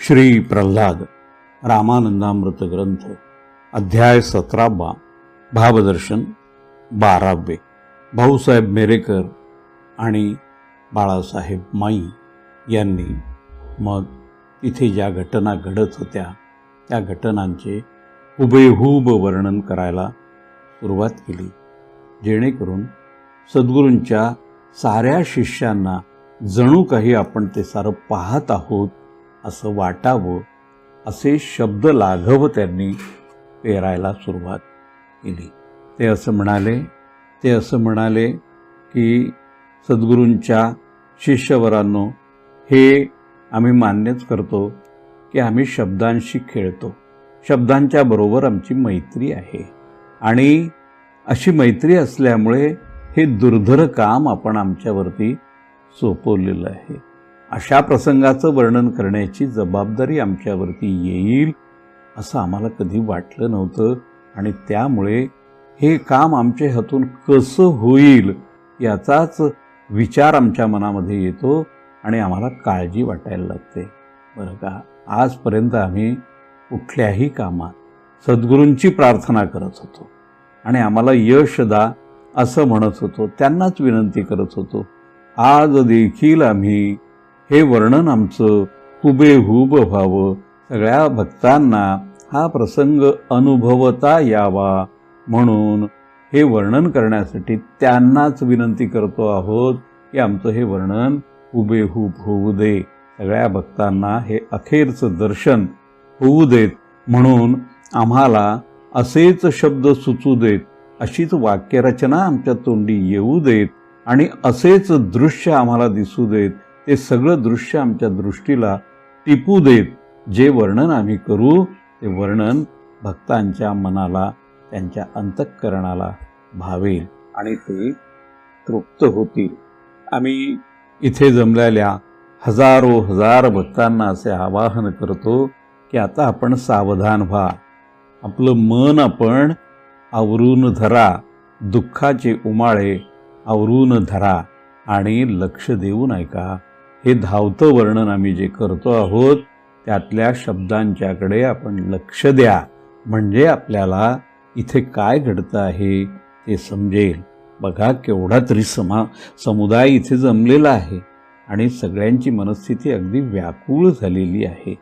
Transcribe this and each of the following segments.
श्री प्रल्हाद रामानंदामृत ग्रंथ अध्याय सतरावा भावदर्शन बारावे. भाऊसाहेब मेरेकर आणि बाळासाहेब माई यांनी मग तिथे ज्या घटना घडत होत्या त्या घटनांचे हुबेहूब वर्णन करायला सुरुवात केली. जेणेकरून सद्गुरूंच्या साऱ्या शिष्यांना जणू काही आपण ते सारं पाहत आहोत असं वाटावं असे शब्द लाघव त्यांनी पेरायला सुरुवात केली. ते असं म्हणाले ते असं म्हणाले की सद्गुरूंच्या शिष्यवरांनो हे आम्ही मान्यच करतो की आम्ही शब्दांशी खेळतो. शब्दांच्या बरोबर आमची मैत्री आहे. आणि अशी मैत्री असल्यामुळे हे दुर्धर काम आपण आमच्यावरती सोपवलेलं आहे. अशा प्रसंगाचं वर्णन करण्याची जबाबदारी आमच्यावरती येईल असं आम्हाला कधी वाटलं नव्हतं. आणि त्यामुळे हे काम आमच्या हातून कसं होईल याचाच विचार आमच्या मनामध्ये येतो आणि आम्हाला काळजी वाटायला लागते. बरं का? आजपर्यंत आम्ही कुठल्याही कामात सद्गुरूंची प्रार्थना करत होतो आणि आम्हाला यश दा असं म्हणत होतो त्यांनाच विनंती करत होतो. आज देखील आम्ही हे वर्णन आमचं हुबेहूब व्हावं. सगळ्या भक्तांना हा प्रसंग अनुभवता यावा म्हणून हे वर्णन करण्यासाठी त्यांनाच विनंती करतो आहोत की आमचं हे वर्णन हुबेहूब होऊ दे. सगळ्या भक्तांना हे अखेरचं दर्शन होऊ देत म्हणून आम्हाला असेच शब्द सुचू देत अशीच वाक्यरचना आमच्या तोंडी येऊ देत आणि असेच दृश्य आम्हाला दिसू देत ते सगळं दृश्य आमच्या दृष्टीला टिपू देत जे वर्णन आम्ही करू ते वर्णन भक्तांच्या मनाला त्यांच्या अंतःकरणाला भावेल आणि ते तृप्त होतील. आम्ही इथे जमलेल्या हजारो हजार भक्तांना असे आवाहन करतो की आता आपण सावधान व्हा. आपलं मन आपण आवरून धरा. दुःखाचे उमाळे आवरून धरा आणि लक्ष देऊन ऐका हे धावतं वर्णन आम्ही जे करतो आहोत त्यातल्या शब्दांच्याकडे आपण लक्ष द्या. म्हणजे आपल्याला इथे काय घडतं आहे ते समजेल. बघा केवढा तरी समा समुदाय इथे जमलेला आहे आणि सगळ्यांची मनस्थिती अगदी व्याकुळ झालेली आहे.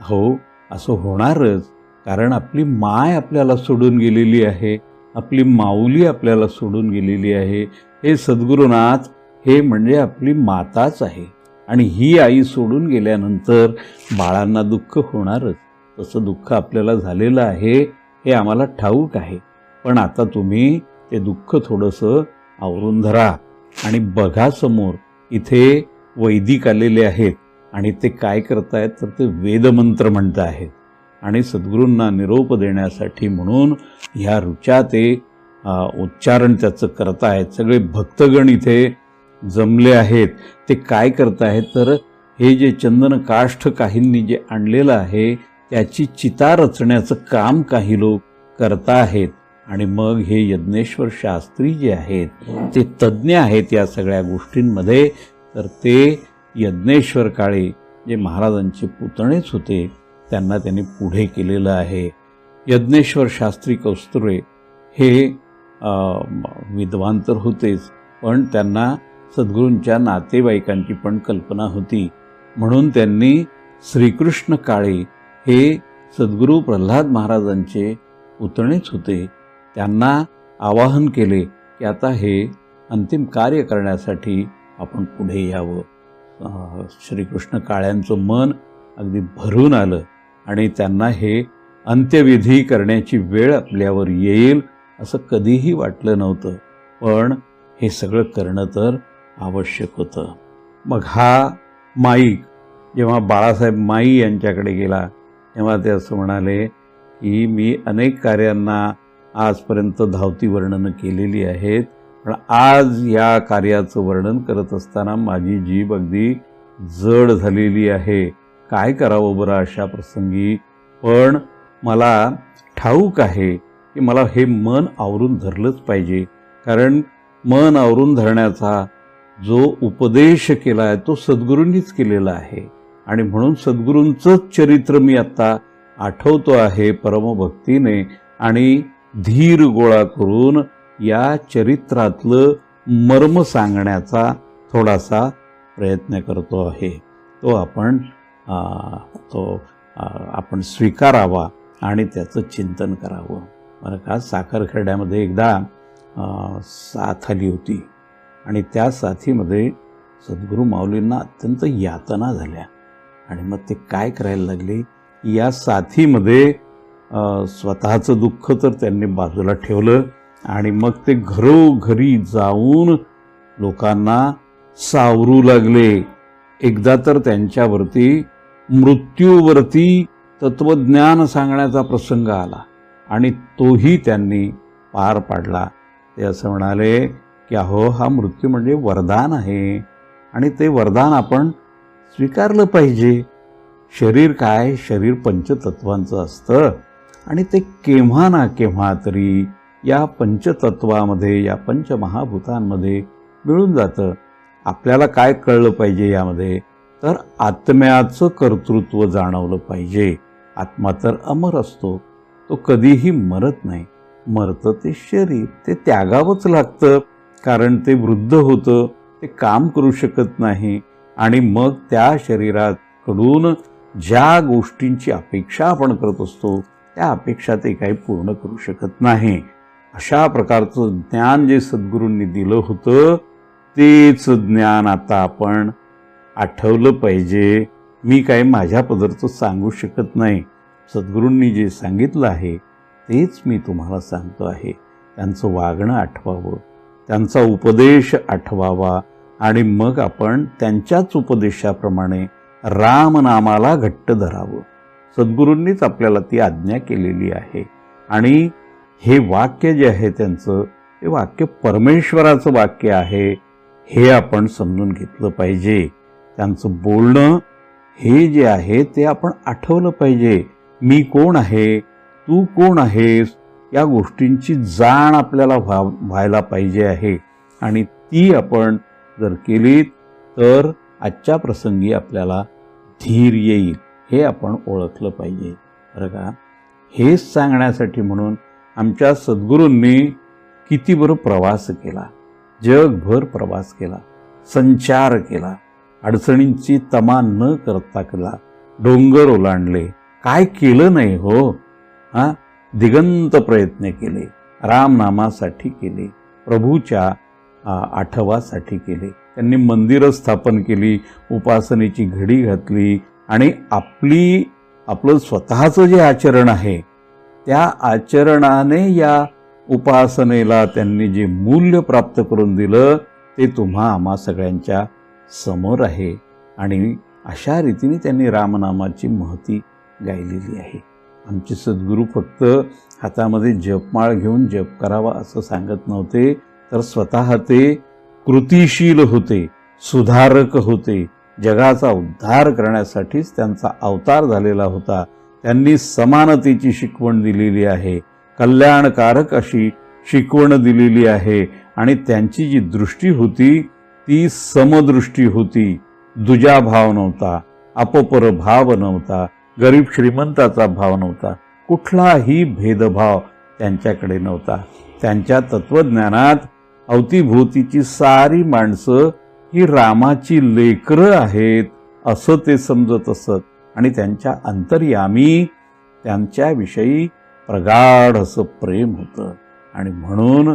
हो असं होणारच. कारण आपली माय आपल्याला सोडून गेलेली आहे. आपली माऊली आपल्याला सोडून गेलेली आहे. हे सद्गुरुनाथ हे म्हणजे आपली माताच आहे. आणि ही आई सोडून गेल्यानंतर बाळांना दुःख होणारच. तसं दुःख आपल्याला झालेलं आहे हे आम्हाला ठाऊक आहे. पण आता तुम्ही ते दुःख थोडंसं आवरून धरा आणि बघा समोर इथे वैदिक आलेले आहेत आणि ते काय करतायत तर ते वेदमंत्र म्हणत आहेत. आणि सद्गुरूंना निरोप देण्यासाठी म्हणून ह्या ऋचा ते उच्चारण त्याचं करतायत. सगळे भक्तगण इथे जमले आहेत ते काय करत आहेत? तर हे जे चंदन काष्ठ काहींनी जे आणलेलं आहे त्याची चिता रचण्याचं काम काही लोक करता आहेत. आणि मग हे यज्ञेश्वर शास्त्री जे आहेत ते तज्ज्ञ आहेत या सगळ्या गोष्टींमध्ये. तर ते यज्ञेश्वर काळे जे महाराजांचे पुतणेच होते त्यांना त्यांनी पुढे केलेलं आहे. यज्ञेश्वर शास्त्री कौस्तुरे हे विद्वान तर होतेच पण त्यांना सद्गुरूंच्या नातेवाईकांची पण कल्पना होती. म्हणून त्यांनी श्रीकृष्ण काळे हे सद्गुरू प्रल्हाद महाराजांचे पुतणेच होते. त्यांना आवाहन केले की आता हे अंतिम कार्य करण्यासाठी आपण पुढे यावं. श्रीकृष्ण काळ्यांचं मन अगदी भरून आलं आणि त्यांना हे अंत्यविधी करण्याची वेळ आपल्यावर येईल असं कधीही वाटलं नव्हतं. पण हे सगळं करणं तर आवश्यक होतं. मग हा माईक जेव्हा बाळासाहेब माई यांच्याकडे गेला तेव्हा ते असं म्हणाले की मी अनेक कार्यांना आजपर्यंत धावती वर्णनं केलेली आहेत पण आज या कार्याचं वर्णन करत असताना माझी जीभ अगदी जड झालेली आहे. काय करावं बरं अशा प्रसंगी? पण मला ठाऊक आहे की मला हे मन आवरून धरलंच पाहिजे कारण मन आवरून धरण्याचा जो उपदेश केला आहे तो सद्गुरूंनीच केलेला आहे. आणि म्हणून सद्गुरूंचंच चरित्र मी आत्ता आठवतो आहे परमभक्तीने आणि धीर गोळा करून या चरित्रातलं मर्म सांगण्याचा थोडासा प्रयत्न करतो आहे. तो आपण तो आपण स्वीकारावा आणि त्याचं चिंतन करावं. बरं का साखरखेड्यामध्ये एकदा साथ आली होती. आणि त्या साथीमध्ये सद्गुरू माऊलींना अत्यंत यातना झाल्या. आणि मग ते काय करायला लागले? या साथीमध्ये स्वतःचं दुःख तर त्यांनी बाजूला ठेवलं आणि मग ते घरोघरी जाऊन लोकांना सावरू लागले. एकदा तर त्यांच्यावरती मृत्यूवरती तत्वज्ञान सांगण्याचा प्रसंग आला आणि तोही त्यांनी पार पाडला. ते असं म्हणाले की अहो हा मृत्यू म्हणजे वरदान आहे. आणि ते वरदान आपण स्वीकारलं पाहिजे. शरीर काय? शरीर पंचतत्वांचं असतं. आणि ते केव्हा ना केव्हा तरी या पंचतत्वामध्ये या पंचमहाभूतांमध्ये मिळून जातं. आपल्याला काय कळलं पाहिजे यामध्ये? तर आत्म्याचं कर्तृत्व जाणवलं पाहिजे. आत्मा तर अमर असतो. तो कधीही मरत नाही. मरतं ते शरीर. ते त्यागावंच लागतं. कारण ते वृद्ध होतं ते काम करू शकत नाही आणि मग त्या शरीराकडून ज्या गोष्टींची अपेक्षा आपण करत असतो त्या अपेक्षा ते काही पूर्ण करू शकत नाही. अशा प्रकारचं ज्ञान जे सद्गुरूंनी दिलं होतं तेच ज्ञान आता आपण आठवलं पाहिजे. मी काही माझ्या पदार्थ सांगू शकत नाही. सद्गुरूंनी जे सांगितलं आहे तेच मी तुम्हाला सांगतो आहे. त्यांचं वागणं आठवावं. त्यांचा उपदेश आठवावा आणि मग आपण त्यांच्याच उपदेशाप्रमाणे रामनामाला घट्ट धरावं. सद्गुरूंनीच आपल्याला ती आज्ञा केलेली आहे. आणि हे वाक्य जे आहे त्यांचं हे वाक्य परमेश्वराचं वाक्य आहे हे आपण समजून घेतलं पाहिजे. त्यांचं बोलणं हे जे आहे ते आपण आठवलं पाहिजे. मी कोण आहे? तू कोण आहेस? या गोष्टींची जाण आपल्याला व्हा व्हायला पाहिजे आहे. आणि ती आपण जर केली तर आजच्या प्रसंगी आपल्याला धीर येईल हे आपण ओळखलं पाहिजे. बरं का? हेच सांगण्यासाठी म्हणून आमच्या सद्गुरूंनी किती बरं प्रवास केला. जगभर प्रवास केला. संचार केला. अडचणींची तमा न करता केला. डोंगर ओलांडले. काय केलं नाही हो? हां? दिगंत प्रयत्न केले रामनामासाठी केले प्रभूच्या आठवासाठी केले. त्यांनी मंदिरं स्थापन केली उपासनेची घडी घातली आणि आपली आपलं स्वतःचं जे आचरण आहे त्या आचरणाने या उपासनेला त्यांनी जे मूल्य प्राप्त करून दिलं ते तुम्हा आम्हा सगळ्यांच्या समोर आहे. आणि अशा रीतीने त्यांनी रामनामाची महती गायलेली आहे. आमचे सद्गुरू फक्त हातामध्ये जपमाळ घेऊन जप करावा असं सांगत नव्हते तर स्वतः ते कृतिशील होते सुधारक होते. जगाचा उद्धार करण्यासाठीच त्यांचा अवतार झालेला होता. त्यांनी समानतेची शिकवण दिलेली आहे कल्याणकारक अशी शिकवण दिलेली आहे आणि त्यांची जी दृष्टी होती ती समदृष्टी होती. दुजाभाव नव्हता अपपर भाव नव्हता. गरीब श्रीमंताचा भाव नव्हता. कुठलाही भेदभाव त्यांच्याकडे नव्हता. त्यांच्या तत्वज्ञानात अवतीभोवतीची सारी माणसं ही रामाची लेकरं आहेत असं ते समजत असत. आणि त्यांच्या अंतर्यामी त्यांच्याविषयी प्रगाढ असं प्रेम होतं. आणि म्हणून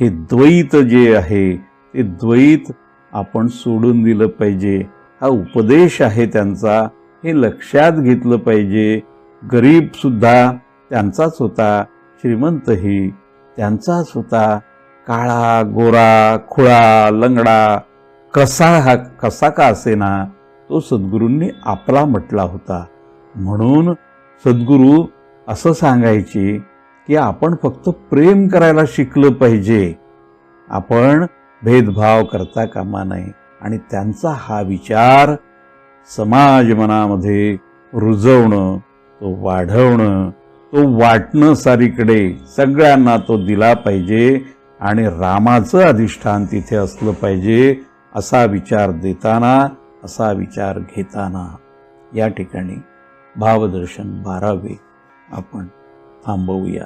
हे द्वैत जे आहे ते द्वैत आपण सोडून दिलं पाहिजे. हा उपदेश आहे त्यांचा. हे लक्षात घेतलं पाहिजे. गरीबसुद्धा त्यांचाच होता श्रीमंतही त्यांचाच होता. काळा गोरा खुळा लंगडा कसा हा कसा का असेना तो सद्गुरूंनी आपला म्हटला होता. म्हणून सद्गुरू असं सांगायचे की आपण फक्त प्रेम करायला शिकलं पाहिजे. आपण भेदभाव करता कामा नये आणि त्यांचा हा विचार समाज मनामध्ये रुजवणं तो वाढवणं तो वाटणं सारीकडे सगळ्यांना तो दिला पाहिजे आणि रामाचं अधिष्ठान तिथे असलं पाहिजे असा विचार देताना असा विचार घेताना या ठिकाणी भावदर्शन बारावे आपण थांबवूया.